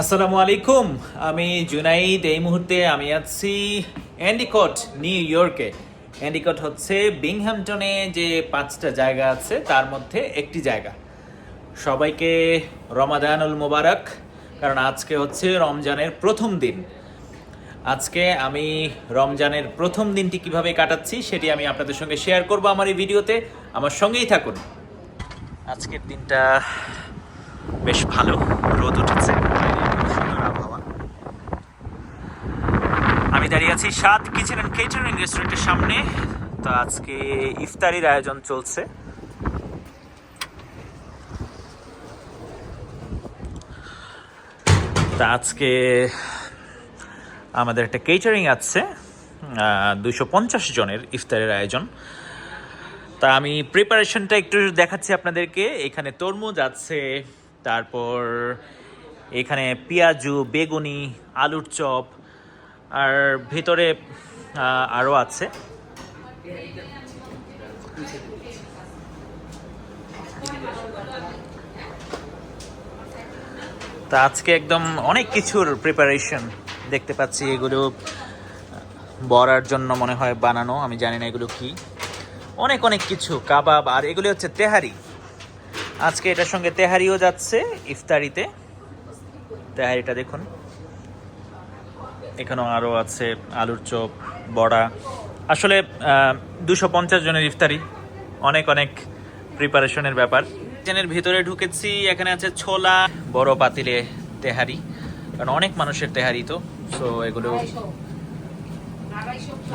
আসসালামু আলাইকুম। আমি জুনাইদ, এই মুহূর্তে আমি আছি অ্যান্ডিকট, নিউ ইয়র্কে। অ্যান্ডিকট হচ্ছে বিংহ্যামটনে যে পাঁচটা জায়গা আছে, তার মধ্যে একটি জায়গা। সবাইকে রমাদানুল মোবারক, কারণ আজকে হচ্ছে রমজানের প্রথম দিন। আজকে আমি রমজানের প্রথম দিনটি কীভাবে কাটাচ্ছি, সেটি আমি আপনাদের সঙ্গে শেয়ার করব আমার এই ভিডিওতে। আমার সঙ্গেই থাকুন। আজকের দিনটা বেশ ভালো, রোদ উঠেছে সুন্দর আবহাওয়া আমি দাঁড়িয়ে আছি সাত কিচেন অ্যান্ড কেটারিং রেস্টুরেন্টের সামনে। তো আজকে ইফতারির আয়োজন চলছে। তা আজকে আমাদের একটা কেটারিং আছে দুশো পঞ্চাশ জনের ইফতারের আয়োজন। তা আমি প্রিপারেশনটা একটু দেখাচ্ছি আপনাদেরকে। এখানে তরমুজ আছে, তারপর এখানে পেঁয়াজু, বেগুনি, আলুর চপ আর ভেতরে আরও আছে। তা আজকে একদম অনেক কিছুর প্রিপারেশন দেখতে পাচ্ছি, এগুলো বড়ার জন্য মনে হয় বানানো, আমি জানি না এগুলো কি। অনেক অনেক কিছু, কাবাব, আর এগুলি হচ্ছে তেহারি। আজকে এটার সঙ্গে তেহারিও যাচ্ছে, ইফতারিতে। তেহারিটা দেখুন। এখানেও আরও আছে, আলুর চপ, বড়া। আসলে দুশো পঞ্চাশ জনের ইফতারি। অনেক অনেক প্রিপারেশনের ব্যাপার। কিচেনের ভিতরে ঢুকেছি, এখানে আছে ছোলা, বড় পাতিলে তেহারি। কারণ অনেক মানুষের তেহারি তো সো এগুলো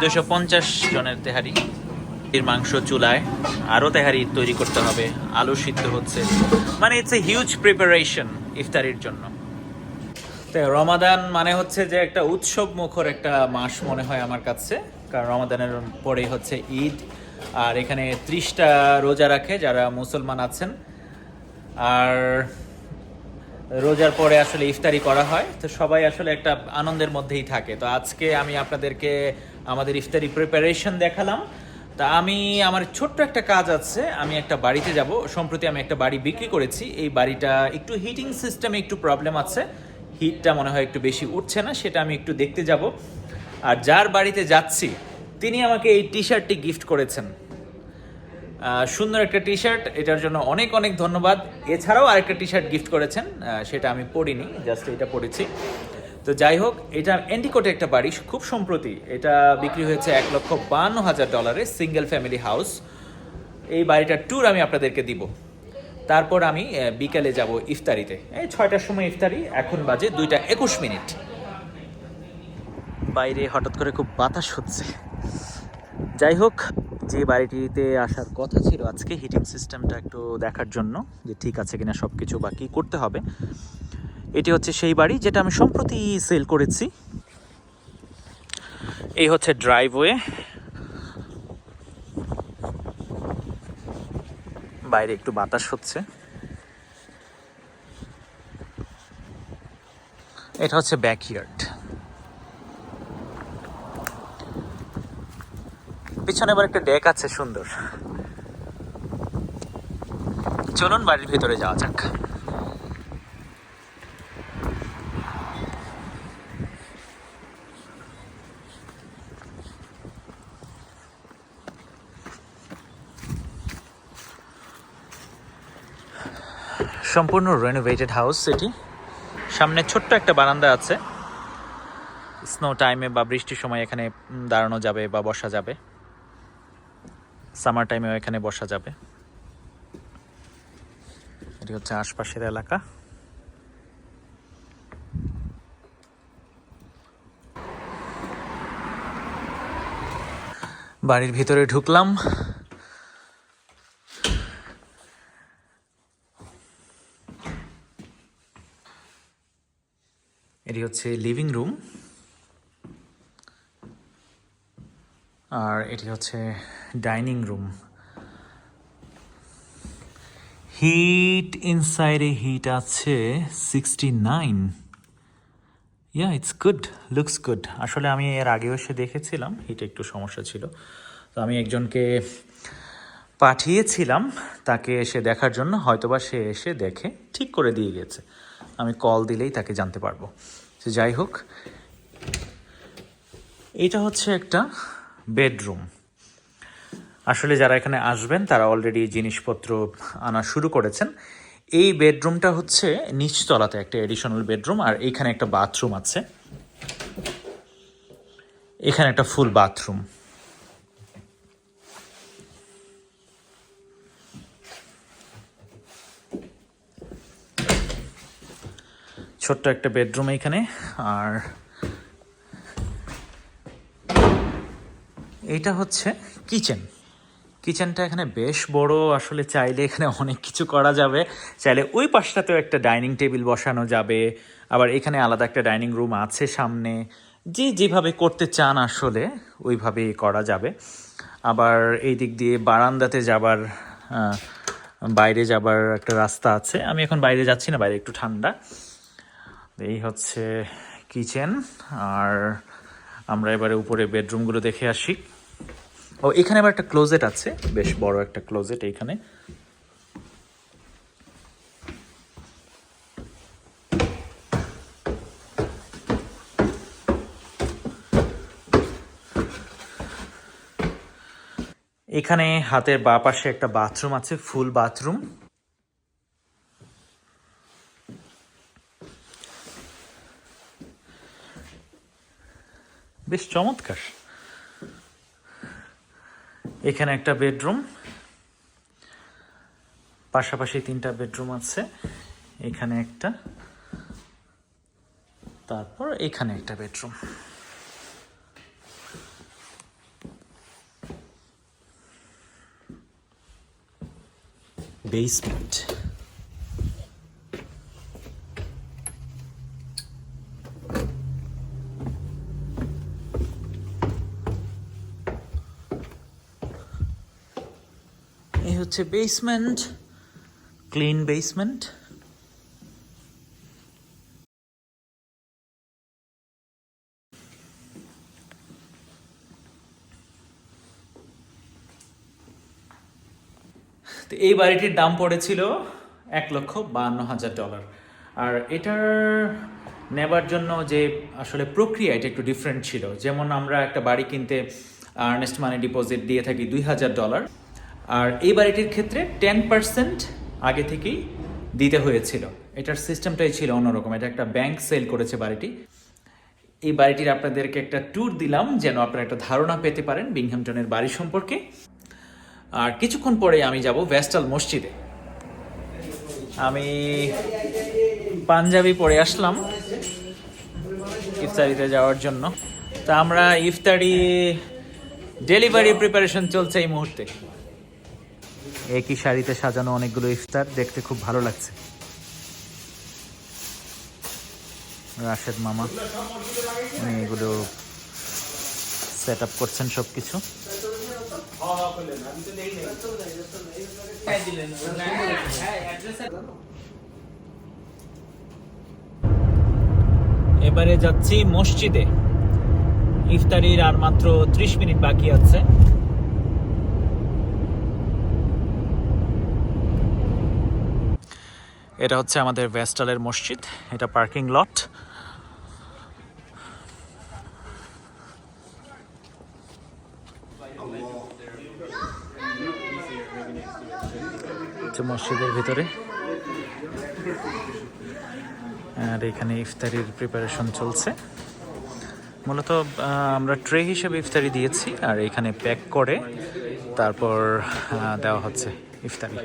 দুশো পঞ্চাশ জনের তেহারি। এর মাংস চুলায় আরও তেহারি তৈরি করতে হবে। আলু সিদ্ধ হচ্ছে। মানে ইটস এ হিউজ প্রিপারেশন ইফতারির জন্য। রমাদান মানে হচ্ছে যে একটা উৎসব মুখর একটা মাস মনে হয় আমার কাছে। কারণ রমাদানের পরেই হচ্ছে ঈদ। আর এখানে ত্রিশটা রোজা রাখে যারা মুসলমান আছেন। আর রোজার পরে আসলে ইফতারি করা হয়। তো সবাই আসলে একটা আনন্দের মধ্যেই থাকে। তো আজকে আমি আপনাদেরকে আমাদের ইফতারি প্রিপারেশন দেখালাম। তা আমি, আমার ছোট্ট একটা কাজ আছে। আমি একটা বাড়িতে যাব। সম্প্রতি আমি একটা বাড়ি বিক্রি করেছি। এই বাড়িটা একটু হিটিং সিস্টেমে একটু প্রবলেম আছে। হিটটা মনে হয় একটু বেশি উঠছে না, সেটা আমি একটু দেখতে যাব। আর যার বাড়িতে যাচ্ছি, তিনি আমাকে এই টি শার্টটি গিফট করেছেন সুন্দর একটা টি শার্ট এটার জন্য অনেক অনেক ধন্যবাদ। এছাড়াও আরেকটা টি শার্ট গিফট করেছেন সেটা আমি পরিনি জাস্ট এটা পরেছি। তো যাই হোক, এটা এন্টিকোটে একটা বাড়ি, খুব সম্প্রতি। এটা বিক্রি হয়েছে এক লক্ষ বান্ন হাজার ডলারে সিঙ্গেল ফ্যামিলি হাউস এই বাড়িটার ট্যুর আমি আপনাদেরকে দিব। তারপর আমি বিকালে যাব ইফতারিতে। এই ছয়টার সময় ইফতারি, এখন বাজে দুইটা একুশ মিনিট। বাইরে হঠাৎ করে খুব বাতাস হচ্ছে। যাই হোক, যে বাড়িটিতে আসার কথা ছিল আজকে হিটিং সিস্টেমটা একটু দেখার জন্য যে ঠিক আছে কিনা সব কিছু বাকি করতে হবে, এটি হচ্ছে সেই বাড়ি যেটা আমি সম্প্রতি সেল করেছি। এই হচ্ছে ড্রাইভওয়ে বাইরে একটু বাতাস হচ্ছে। এটা হচ্ছে ব্যাকইয়ার্ড। পিছনে আবার একটা ডেক আছে, সুন্দর। চলুন বাড়ির ভিতরে যাওয়া যাক। সম্পূর্ণ রেনোভেটেড হাউস এটি সামনে ছোট্ট একটা বারান্দা আছে। স্নো টাইমে বা বৃষ্টির সময় এখানে দাঁড়ানো যাবে বা বসা যাবে। সামার টাইমেও এখানে বসা যাবে। এটি হচ্ছে আশপাশের এলাকা। বাড়ির ভিতরে ঢুকলাম এটি হচ্ছে লিভিং রুম আর এটি হচ্ছে ডাইনিং রুম হিট ইনসাইডে হিট আছে sixty nine yeah it's good looks good আসলে আমি এর আগেও এসে দেখেছিলাম হিটে একটু সমস্যা ছিল। তো আমি একজনকে পাঠিয়েছিলাম, তাকে এসে দেখার জন্য, হয়তোবা সে এসে দেখে ঠিক করে দিয়ে গেছে। আমি কল দিলেই তাকে জানতে পারব। তো যাই হোক, এটা হচ্ছে একটা বেডরুম। আসলে যারা এখানে আসবেন, তারা অলরেডি জিনিসপত্র আনা শুরু করেছেন। এই বেডরুমটা হচ্ছে নিচতলাতে একটা এডিশনাল বেডরুম, আর এখানে একটা বাথরুম আছে। এখানে একটা ফুল বাথরুম ছোট্ট একটা বেডরুম এইখানে, আর এইটা হচ্ছে কিচেন। কিচেনটা এখানে বেশ বড়, আসলে চাইলে এখানে অনেক কিছু করা যাবে। চাইলে ওই পাশটাতেও একটা ডাইনিং টেবিল বসানো যাবে, আবার এখানে আলাদা একটা ডাইনিং রুম আছে সামনে। যে যেভাবে করতে চান আসলে ওইভাবেই করা যাবে। আবার এই দিক দিয়ে বারান্দাতে যাবার বাইরে যাবার একটা রাস্তা আছে। আমি এখন বাইরে যাচ্ছি না, বাইরে একটু ঠান্ডা। এই হচ্ছে কিচেন। আর আমরা এবারে উপরে বেডরুমগুলো দেখে আসি। ও, এখানে আবার একটা ক্লোজেট আছে। বেশ বড় একটা ক্লোজেট এইখানে। এখানে হাতের বা পাশে একটা বাথরুম আছে, ফুল বাথরুম। বেশ চমৎকার। এখানে একটা বেডরুম, পাশাপাশি তিনটা বেডরুম আছে, এখানে একটা, তারপর এখানে একটা বেডরুম। বেসমেন্ট এই হচ্ছে বেসমেন্ট ক্লিন বেসমেন্ট তো এই বাড়িটির দাম পড়েছিল এক লক্ষ বান্ন হাজার ডলার। আর এটার নেবার জন্য যে আসলে প্রক্রিয়া, এটা একটু ডিফারেন্ট ছিল। যেমন আমরা একটা বাড়ি কিনতে আর্নেস্ট মানি ডিপোজিট দিয়ে থাকি দুই হাজার ডলার। আর এই বাড়িটির ক্ষেত্রে টেন পার্সেন্ট আগে থেকেই দিতে হয়েছিল। এটার সিস্টেমটাই ছিল অন্যরকম। এটা একটা ব্যাংক সেল করেছে বাড়িটি। এই বাড়িটির আপনাদেরকে একটা ট্যুর দিলাম যেন আপনারা একটা ধারণা পেতে পারেন বিংহামটনের বাড়ি সম্পর্কে। আর কিছুক্ষণ পরে আমি যাব ভেস্টাল মসজিদে। আমি পাঞ্জাবি পরে আসলাম ইফতারিতে যাওয়ার জন্য। তা আমরা ইফতারি ডেলিভারি প্রিপারেশন চলছে এই মুহূর্তে। একই শাড়িতে সাজানো অনেকগুলো ইফতার দেখতে খুব ভালো লাগছে। রাশেদ মামা, উনি এগুলো সেট আপ করছেন সব কিছু এবারে যাচ্ছি মসজিদে। ইফতারির আর মাত্র ত্রিশ মিনিট বাকি আছে। এটা হচ্ছে আমাদের ভেস্টালের মসজিদ, এটা পার্কিং লট মসজিদের ভিতরে। আর এখানে ইফতারির প্রিপারেশন চলছে। মূলত আমরা ট্রে হিসেবে ইফতারি দিয়েছি, আর এখানে প্যাক করে তারপর দেওয়া হচ্ছে ইফতারি।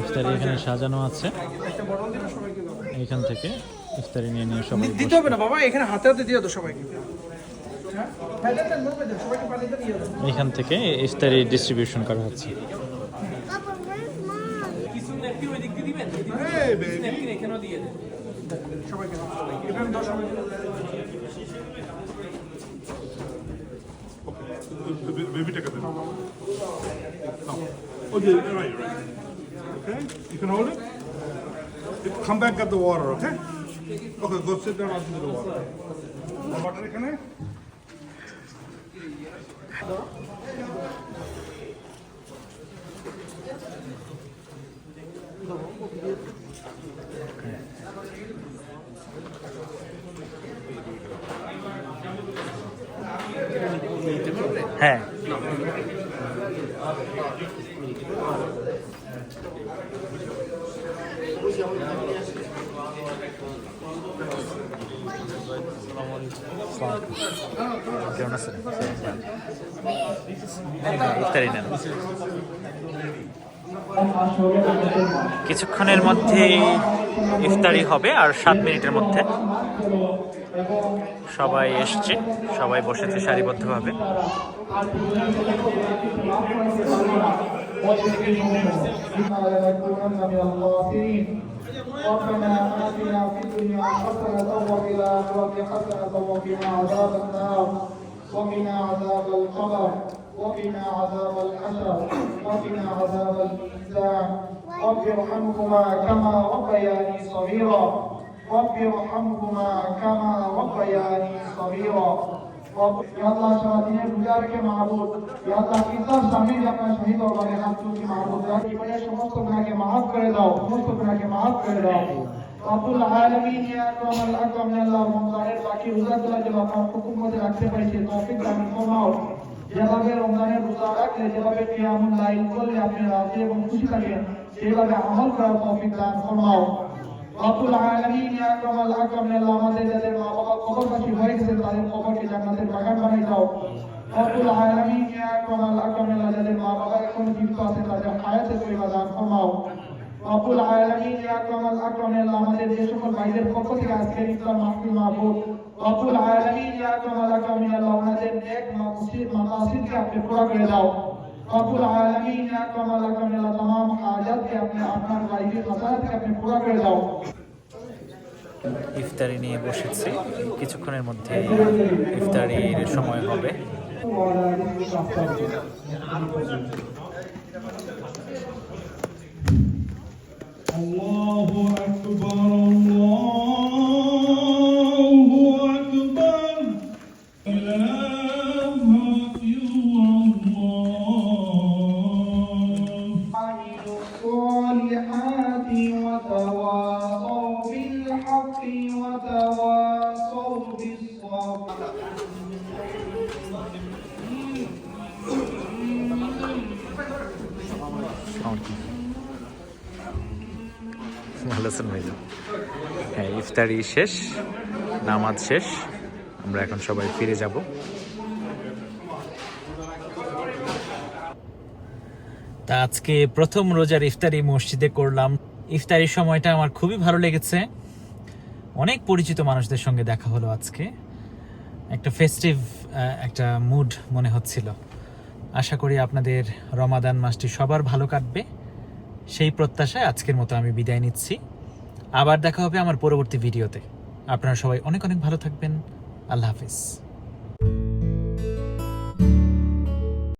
ইফতারি এখানে সাজানো আছে এখান থেকে ইফতারি নিয়ে নিয়ে সবাই দিতে হবে না বাবা এখানে হাতে হাতে দিয়ে দাও সবাইকে হ্যাঁ? হ্যাঁ, দেন, দেন, দেন, দিয়ে এখান থেকে ইফতারি ডিস্ট্রিবিউশন করা হচ্ছে where's mom? Hey, baby. সবাইকে দাও, সবাইকে। এভাবে দাও সবাইকে। Baby, take a bit. Oh, yeah, you're right, you're right. Okay, you can hold it. It- Come back, get the water, okay? Okay, go sit down, I'll give you the water. Butter এখানে হ্যাঁ কেমন আছেন ইফতারি নেন কিছুক্ষণের মধ্যে ইফতারি হবে আর সাত মিনিটের মধ্যে সবাই এসছে সবাই বসেছে সারিবদ্ধভাবে ربنا آتنا في الدنيا حسنة وفي الآخرة حسنة وقنا عذاب النار وقنا عذاب القبر وقنا عذاب الحشر وقنا عذاب الميزان رب ارحمهما كما ربياني صغيرا رب ارحمهما كما ربياني صغيرا يا الله شہادین بجارك معبود يا الله کتاب شامل اپنا شهيد اور بڑے حادثوں کی معبود یا کہ بڑے سمست کے معاف کر داؤ سمست گناہ کے معاف کر داؤ رب العالمين يا اكرم الاكرم يا الله ہم ظاہر باقی حضرت اللہ جل وعلا حکومت رکھتے پڑے توفیق دان فرماؤ যেভাবে রমজানের রোজা রাখলে যেভাবে কিয়ামুল লাইল করলে আপনি রাজি এবং খুশি থাকেন সেভাবে আমল করার তৌফিক দান ফরমাও রব্বুল আলামিন ইয়া আকরামাল আকরাম ইয়া আল্লাহ আমাদের যাদের মা বাবা কবরবাসী হয়ে গেছে তাদের কবরকে জান্নাতের বাগান বানিয়ে দাও রব্বুল আলামিন ইয়া আকরামাল আকরাম ইয়া আল্লাহ যাদের মা বাবা এখন জীবিত আছে তাদের হায়াতে তৈবা দান ফরমাও রব্বুল আলামিন ইয়া আকরামাল আকরাম ইয়া আল্লাহ আমাদের যে সকল ভাইদের পক্ষ থেকে আজকের ইফতার মাহফিল মাহবুব রব্বুল আলামিন ইয়া তোমালাকা মিনাল আমাদের নেক মাকসিদ মাকাসিদকে আপনি পুরো করে দাও। রব্বুল আলামিন ইয়া তোমালাকা মিনাল तमाम হাজাতকে আপনি আপনার গাইবি হাজাতকে আপনি পুরো করে দাও। ইফতারি নিয়ে বসেছি। কিছুক্ষণের মধ্যে ইফতারির সময় হবে। আল্লাহু আকবার। হ্যাঁ ইফতারি শেষ, নামাজ শেষ, আমরা এখন সবাই ফিরে যাব। তা আজকে প্রথম রোজার ইফতারি মসজিদে করলাম। ইফতারির সময়টা আমার খুবই ভালো লেগেছে। অনেক পরিচিত মানুষদের সঙ্গে দেখা হলো আজকে। একটা ফেস্টিভ একটা মুড মনে হচ্ছিল। আশা করি আপনাদের রমাদান মাসটি সবার ভালো কাটবে। সেই প্রত্যাশায় আজকের মতো আমি বিদায় নিচ্ছি। আবার দেখা হবে আমার পরবর্তী ভিডিওতে। আপনারা সবাই অনেক অনেক ভালো থাকবেন। আল্লাহ হাফিজ।